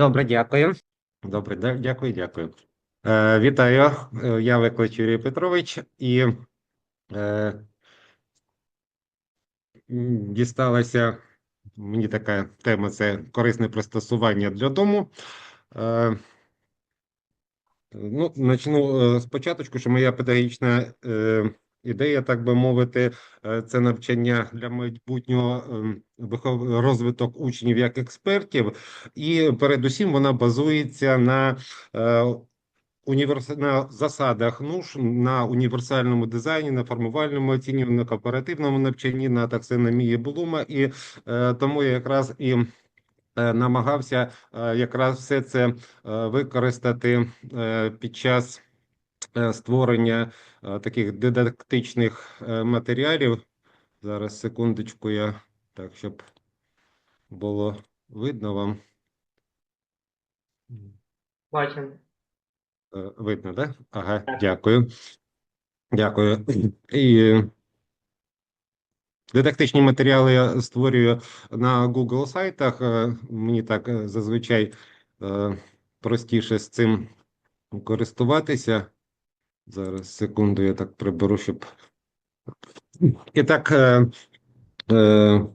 Добре, дякую. Добре, дякую, дякую. Е, вітаю. Е, Я Виклич Юрій Петрович і е, дісталася мені така тема це корисне пристосування для дому. Е, ну, почну е, спочатку, що моя педагогічна е, ідея, так би мовити, е, це навчання для майбутнього ем, розвиток учнів як експертів, і передусім вона базується на е, універс... на засадах НУШ, на універсальному дизайні, на формувальному оцінюванні, на кооперативному навчанні, на таксономії Блума, і е, тому я якраз і намагався якраз все це використати під час створення е, таких дидактичних е, матеріалів. Зараз секундочку, я так, щоб було видно вам. Бачимо. Е, Видно, да? Ага, Так. дякую. Дякую. І е, дидактичні матеріали я створюю на Google сайтах. Е, Мені так е, зазвичай е, простіше з цим користуватися. Зараз секунду, я так приберу, щоб. І так, е, е,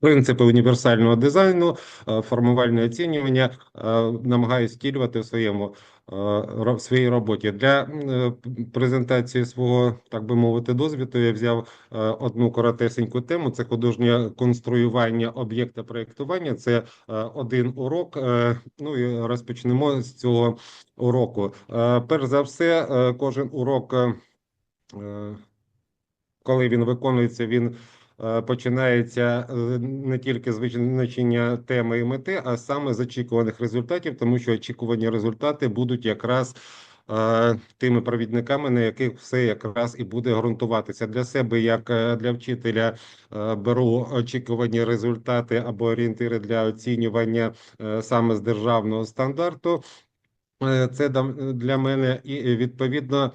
принципи універсального дизайну, е, формувальне оцінювання е, намагаюся втілювати в своєму в своїй роботі. Для е, презентації свого, так би мовити, досвіду я взяв е, одну коротесеньку тему: це художнє конструювання об'єкта проєктування. Це е, один урок. е, Ну і розпочнемо з цього уроку. Е, Перш за все, е, кожен урок. е, е, коли він виконується, він е, починається е, не тільки з визначення теми і мети, а саме з очікуваних результатів, тому що очікувані результати будуть якраз е, тими провідниками, на яких все якраз і буде ґрунтуватися для себе, як е, для вчителя. е, Беру очікувані результати або орієнтири для оцінювання е, саме з державного стандарту. Е, Це для мене і е, відповідно.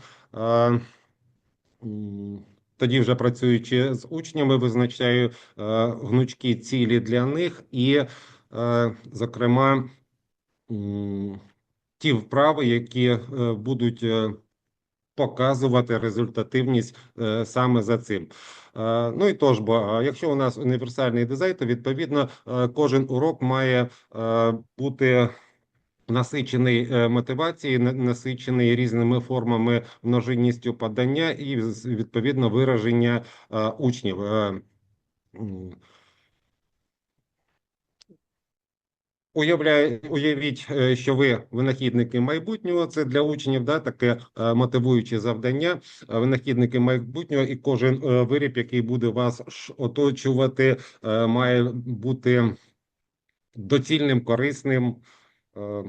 Тоді, вже працюючи з учнями, визначаю е, гнучкі цілі для них, і, е, зокрема, ті вправи, які е, будуть е, показувати результативність е, саме за цим. Е, Ну і тож, бо якщо у нас універсальний дизайн, то відповідно е, кожен урок має е, бути насичений е, мотивацією, насичений різними формами множинністю подання і відповідно вираження е, учнів. Е, м. Уявляє, уявіть, що ви винахідники майбутнього. Це для учнів да, таке мотивуюче завдання. Винахідники майбутнього, і кожен виріб, який буде вас оточувати, має бути доцільним, корисним. Е,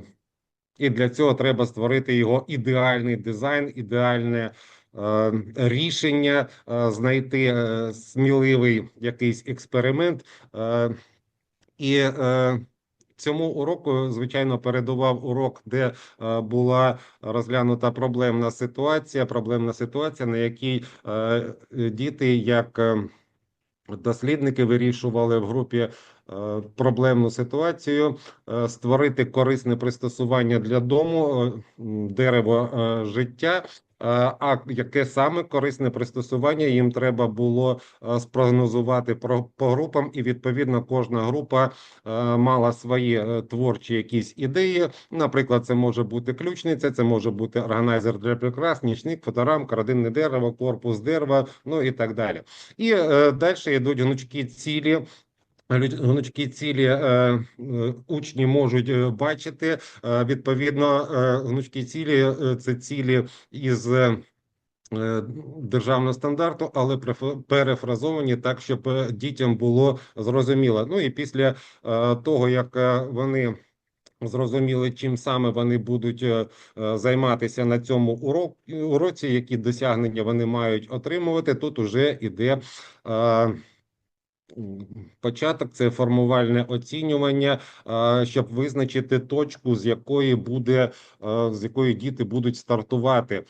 І для цього треба створити його ідеальний дизайн, ідеальне е, рішення, е, знайти е, сміливий якийсь експеримент. Е, і е, цьому уроку, звичайно, передував урок, де була розглянута проблемна ситуація. Проблемна ситуація, на якій діти, як дослідники, вирішували в групі е, проблемну ситуацію, е, створити корисне пристосування для дому, е, дерево життя. Е, А яке саме корисне пристосування їм треба було е, спрогнозувати про- по групам, і відповідно кожна група е, мала свої творчі якісь ідеї. Наприклад, це може бути ключниця, це може бути органайзер для прикрас, нічник, фоторамка, родинне дерево, корпус дерева, ну і так далі. І далі йдуть гнучкі цілі. Гнучкі цілі е, е, учні можуть е, бачити. Відповідно, гнучкі цілі це цілі із державного стандарту, але перефразовані так, щоб дітям було зрозуміло. Ну і після того, як вони зрозуміли, чим саме вони будуть займатися на цьому уроці, які досягнення вони мають отримувати, тут уже іде. Початок це формувальне оцінювання, щоб визначити точку, з якої буде з якої діти будуть стартувати.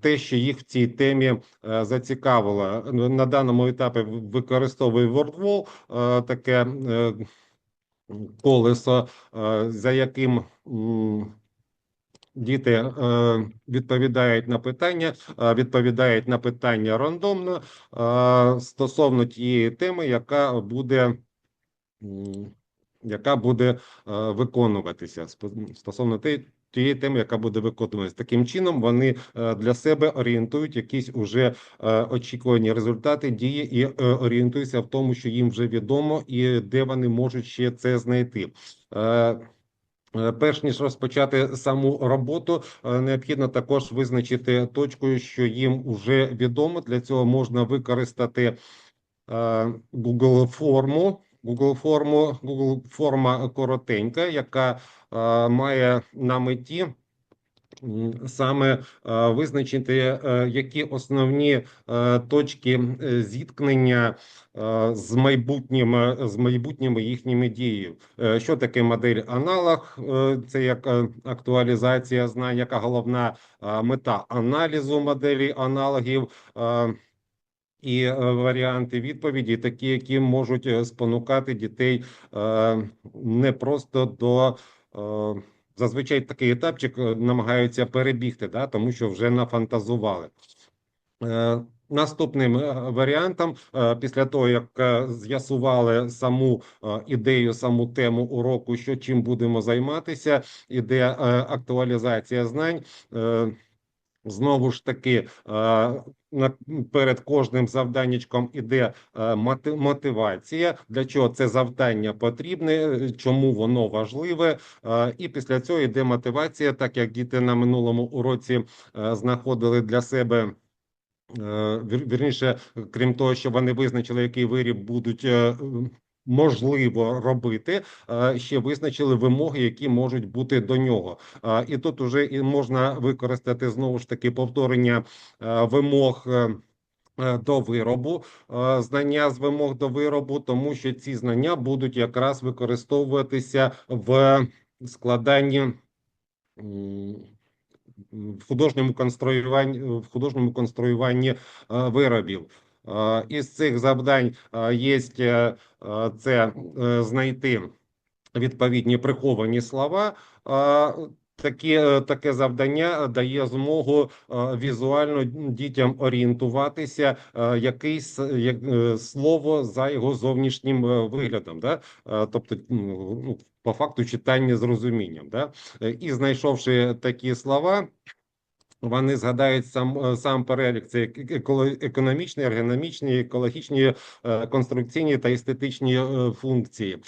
Те, що їх в цій темі зацікавило на даному етапі, використовую WordWall, таке е, колесо, за яким діти е, відповідають на питання, е, відповідають на питання рандомно е, стосовно тієї теми, яка буде. Яка буде виконуватися стосовно тієї теми, яка буде виконуватися. Таким чином, вони для себе орієнтують якісь уже очікувані результати дії і орієнтуються в тому, що їм вже відомо, і де вони можуть ще це знайти. Е, Перш ніж розпочати саму роботу, е, необхідно також визначити точку, що їм вже відомо. Для цього можна використати е, Google форму. Google форму, Google форма коротенька, яка має на меті саме е, визначити, е, які основні е, точки зіткнення з майбутнім е, з майбутніми їхніми діями. Що таке модель аналог? Це як актуалізація знань, яка головна мета аналізу моделі аналогів. І варіанти відповіді, такі, які можуть спонукати дітей не просто до зазвичай такий етапчик е, намагаються перебігти, да, тому що вже нафантазували. Е, Наступним е, варіантом, після того як з'ясували саму ідею, саму тему уроку, що чим будемо займатися, іде актуалізація знань. Знову ж таки, перед кожним завданнячком іде е, мотивація, для чого це завдання потрібне, е, чому воно важливе. Е, І після цього йде мотивація, так як діти на минулому уроці знаходили для себе. Вірніше, крім того, що вони визначили, який виріб будуть можливо робити, ще визначили вимоги, які можуть бути до нього. І тут уже і можна використати знову ж таки повторення вимог. е, е, До виробу знання з вимог до виробу, тому що ці знання будуть якраз використовуватися в складанні в художньому конструюванні в художньому конструюванні виробів. Е, Із цих завдань е, є е, це знайти відповідні приховані слова. Такі, таке завдання дає змогу візуально дітям орієнтуватися, якийсь як, слово за його зовнішнім виглядом, да? Тобто, ну, по факту читання з розумінням. Да? І знайшовши такі слова, вони згадають сам е, сам перелік: це економічні, ергономічні, екологічні, е, конструкційні та естетичні е, функції.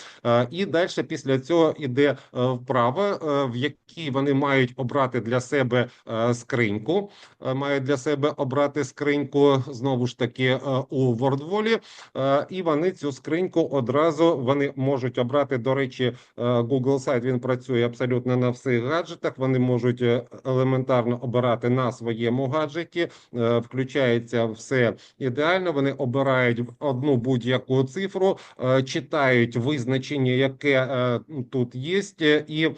І далі після цього іде вправа, в якій вони мають обрати для себе скриньку. Мають для себе обрати скриньку знову ж таки у е, і вони цю скриньку одразу вони можуть обрати. До речі, Google сайт він працює абсолютно на всіх гаджетах. Вони можуть елементарно обирати на своєму гаджеті. Е, Включається все ідеально. Вони обирають одну будь-яку цифру, е, читають визначення, яке е, тут є, і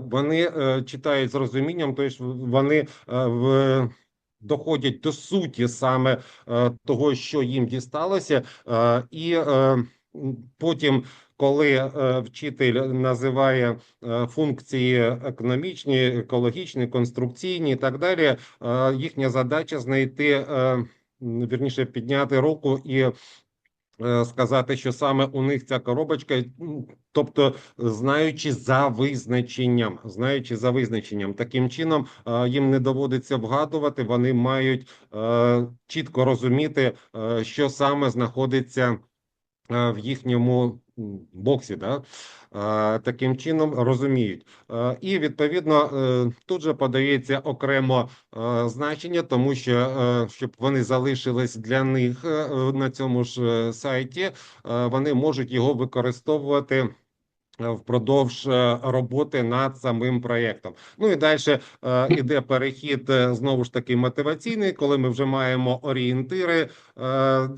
вони читають з розумінням, тобто вони в. Доходять до суті саме того, що їм дісталося, і потім, коли е, вчитель називає е, функції економічні, екологічні, конструкційні і так далі, е, їхня задача знайти вірніше підняти руку і сказати, що саме у них ця коробочка, тобто знаючи за визначенням, знаючи за визначенням, таким чином їм не доводиться вгадувати, вони мають чітко розуміти, що саме знаходиться в їхньому боксі, да? Таким чином розуміють. І відповідно е, тут же подається окремо е, значення, тому що е, щоб вони залишились для них на цьому ж сайті, вони можуть його використовувати. Впродовж роботи над самим проєктом. Ну і далі е, іде перехід знову ж таки мотиваційний, коли ми вже маємо орієнтири, е,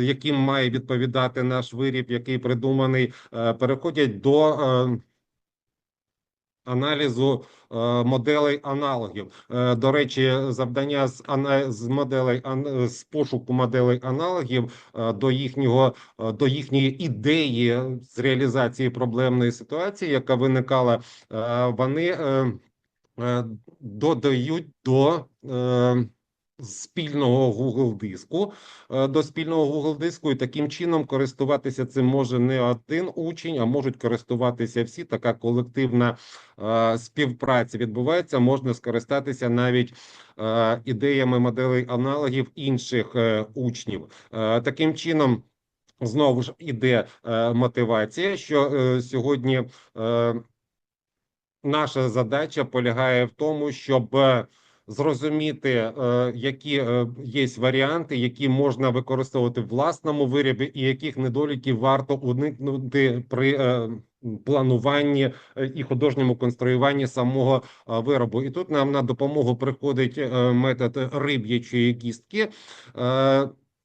яким має відповідати наш виріб, який придуманий, е, переходять до е, аналізу е, моделей аналогів. До речі, завдання з з моделей з пошуку моделей аналогів до їхнього до їхньої ідеї з реалізації проблемної ситуації, яка виникала, вони додають до спільного Google диску е, до спільного Google диску, і таким чином користуватися цим може не один учень, а можуть користуватися всі. Така колективна е, співпраця відбувається. Можна скористатися навіть е, ідеями моделей аналогів інших учнів. Таким чином. Знову ж іде мотивація, що сьогодні наша задача полягає в тому, щоб зрозуміти, е, які е, є варіанти, які можна використовувати в власному виробі, і яких недоліків варто уникнути при е, плануванні і художньому конструюванні самого виробу. І тут нам на допомогу приходить метод риб'ячої кістки.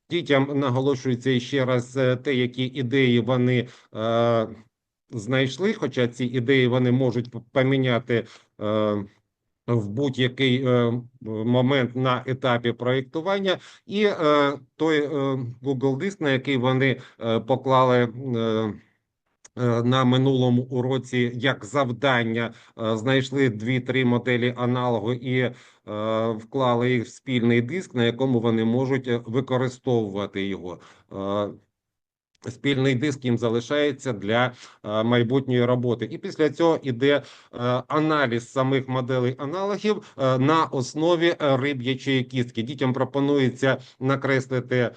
Дітям наголошується ще раз те, які ідеї вони знайшли, хоча ці ідеї вони можуть поміняти в будь-який е, момент на етапі проєктування, і е, той е, Google Диск, на який вони поклали. На минулому уроці як завдання знайшли дві-три моделі аналогу і вклали їх в спільний диск, на якому вони можуть використовувати його. Спільний диск їм залишається для е, майбутньої роботи, і після цього іде е, аналіз самих моделей аналогів е, на основі риб'ячої кістки. Дітям пропонується накреслити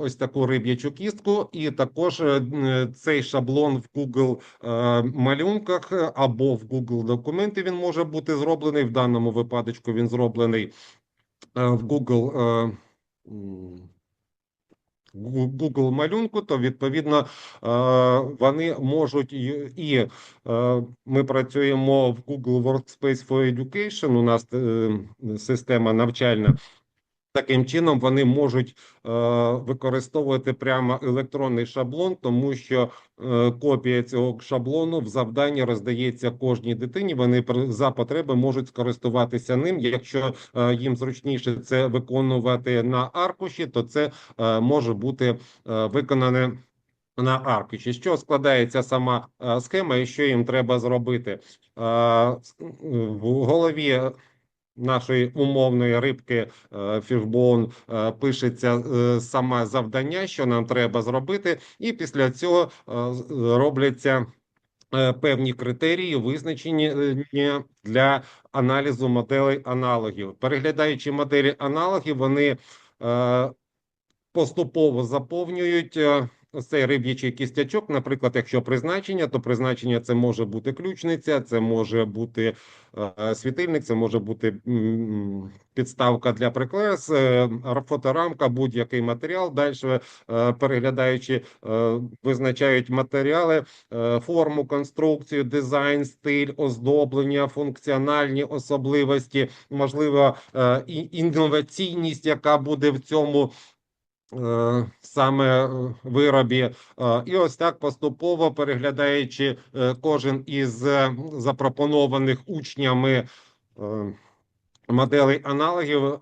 ось таку риб'ячу кістку, і також цей шаблон в Google малюнках або в Google документи він може бути зроблений. В даному випадку він зроблений в Google. Google малюнку, то відповідно е, вони можуть і, і е, ми працюємо в Google Workspace for Education. У нас е, система навчальна. Таким чином вони можуть е, використовувати прямо електронний шаблон, тому що е, копія цього шаблону в завданні роздається кожній дитині. Вони за потреби можуть скористуватися ним. Якщо е, їм зручніше це виконувати на аркуші, то це е, може бути е, виконане. На аркуші, що складається сама е, схема, і що їм треба зробити Е, в голові нашої умовної рибки е, фішбоун е, пишеться е, саме завдання, що нам треба зробити, і після цього е, робляться е, певні критерії, визначені е, для аналізу моделей аналогів. Переглядаючи моделі аналогів, вони е, поступово заповнюють. Е, Цей риб'ячий кістячок, наприклад, якщо призначення, то призначення це може бути ключниця, це може бути е, світильник, це може бути підставка для приклеїс, е, фоторамка, будь-який матеріал. Далі, е, переглядаючи, визначають матеріали, форму, конструкцію, дизайн, стиль, оздоблення, функціональні особливості, можливо, інноваційність, яка буде в цьому. Е, Саме е, виробі, Е, і ось так поступово переглядаючи кожен із запропонованих учнями моделей аналогів,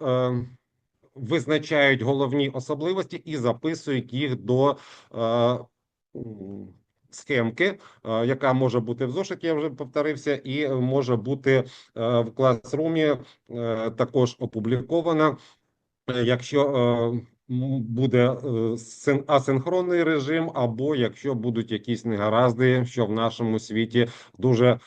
визначають головні особливості і записують їх до схемки, яка може бути в зошиті, я вже повторився, і може бути в класрумі також опублікована. Якщо буде е, син- асинхронний режим, або якщо будуть якісь негаразди, що в нашому світі дуже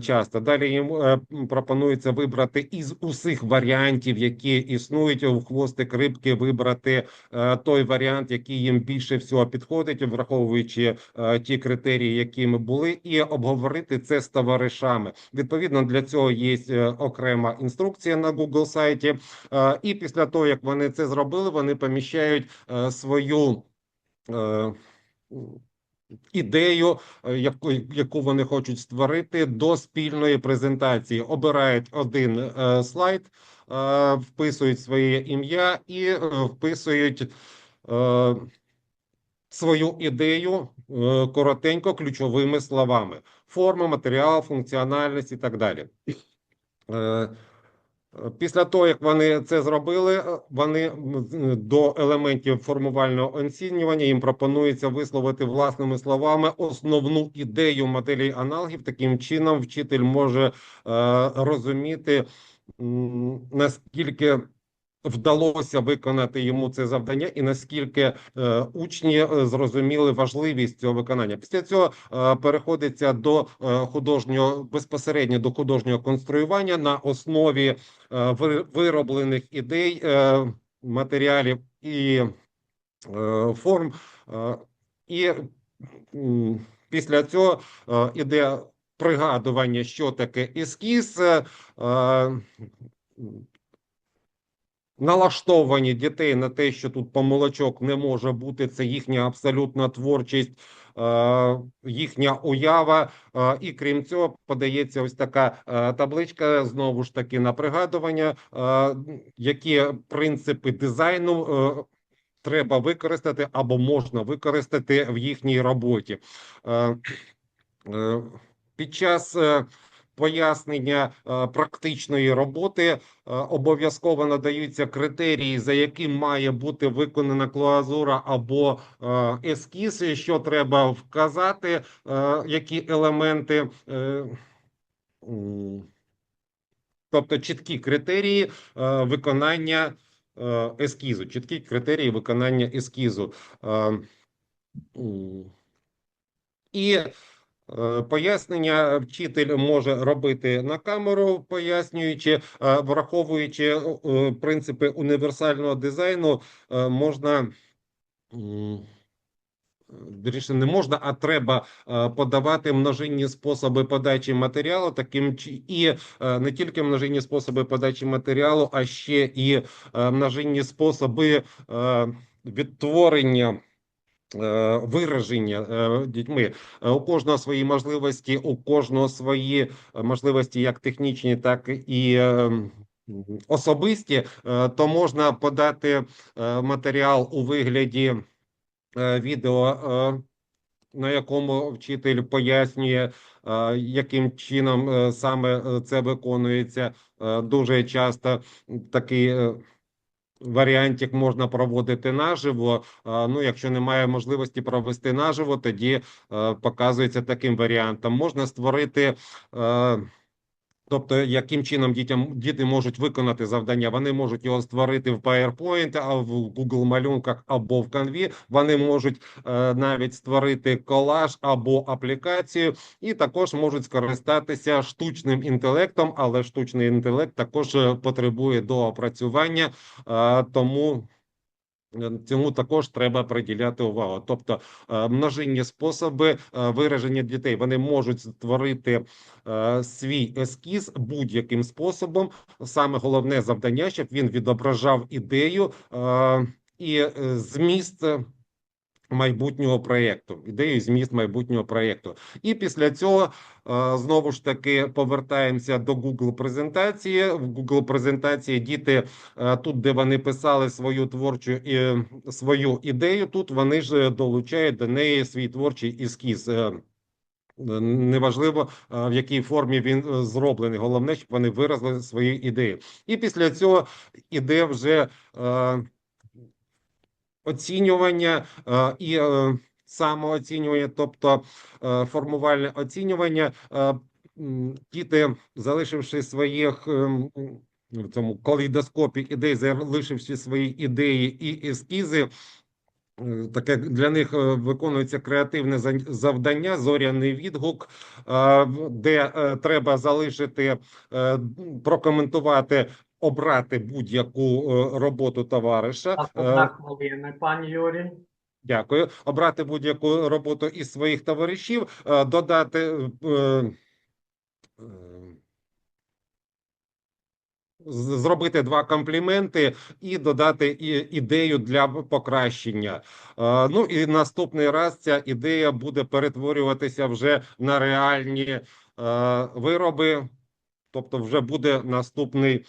часто. Далі їм е, пропонується вибрати із усіх варіантів, які існують у хвостик рибки, вибрати е, той варіант, який їм більше всього підходить, враховуючи е, ті критерії, які ми були, і обговорити це з товаришами. Відповідно, для цього є е, окрема інструкція на Google сайті. Е, І після того, як вони це зробили, вони поміщають е, свою е, ідею, е, яку, яку вони хочуть створити до спільної презентації. Обирають один е, слайд, е, вписують своє ім'я і е, вписують. е, свою ідею е, коротенько ключовими словами: форма, матеріал, функціональність і так далі. Е, Після того, як вони це зробили, е, вони до елементів формувального оцінювання їм пропонується висловити власними словами основну ідею моделі аналогів. Таким чином, вчитель може е, розуміти, наскільки вдалося виконати йому це завдання, і наскільки е, учні е, зрозуміли важливість цього виконання. Після цього е, переходиться до е, художнього безпосередньо до художнього конструювання на основі е, вироблених ідей, е, матеріалів і е, форм. Е, І після цього е, іде пригадування, що таке ескіз. е, е, налаштовані дітей на те, що тут помилочок не може бути, це їхня абсолютна творчість, е, їхня уява. Е, І крім цього, подається ось така е, табличка знову ж таки на пригадування, які принципи дизайну. Треба використати або можна використати в їхній роботі. Під час пояснення е, практичної роботи е, обов'язково надаються критерії, за яким має бути виконана клазура або е, ескіз, що треба вказати, які елементи. Тобто чіткі критерії виконання ескізу, чіткі критерії виконання ескізу. І пояснення вчитель може робити на камеру, пояснюючи, е, враховуючи е, принципи універсального дизайну, е, можна. Вірніше, не можна, а треба е, подавати множинні способи подачі матеріалу, таким і е, не тільки множинні способи подачі матеріалу, а ще і е, множинні способи е, відтворення. Е, Вираження е, дітьми Е, у кожного свої можливості, у кожного свої можливості, як технічні, так і е, особисті, то можна подати матеріал у вигляді відео, на якому вчитель пояснює, яким чином саме це виконується. Дуже часто такий е, варіантик можна проводити наживо. Е, Ну, якщо немає можливості провести наживо, тоді е, показується таким варіантом. Можна створити. Тобто, яким чином дітям діти можуть виконати завдання? Вони можуть його створити в PowerPoint, а в Google малюнках або в Canvі. Вони можуть е, навіть створити колаж або аплікацію, і також можуть скористатися штучним інтелектом, але штучний інтелект також е, потребує доопрацювання, е, тому. Цьому також треба приділяти увагу. Тобто е, множинні способи е, вираження дітей вони можуть створити е, свій ескіз будь-яким способом. Саме головне завдання, щоб він відображав ідею і зміст майбутнього проєкту, ідею зміст майбутнього проєкту. І після цього е, знову ж таки повертаємося до Google презентації. В Google презентації діти е, тут, де вони писали свою творчу і свою ідею, тут вони ж долучають до неї свій творчий ескіз. Е, Неважливо, е, в якій формі він е, зроблений. Головне, щоб вони виразили свої ідеї. І після цього іде вже е, оцінювання е, і е, самооцінювання, тобто е, формувальне оцінювання. Діти, залишивши своїх в цьому калейдоскопі ідей, залишивши свої ідеї і ескізи. Таке для них виконується креативне за- завдання, зоряний відгук, де треба залишити, прокоментувати, обрати будь-яку е, роботу товариша. Е, одна хвилина, пан Юрій. Дякую. Обрати будь-яку роботу із своїх товаришів, е, додати. Зробити два компліменти і додати і- ідею для покращення. Ну і наступний раз ця ідея буде перетворюватися вже на реальні вироби, тобто вже буде наступний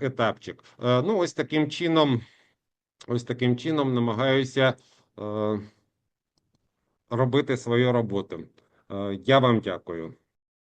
етапчик. Е, Ну, ось таким чином, ось таким чином намагаюся. е, робити свою роботу. Е, Я вам дякую.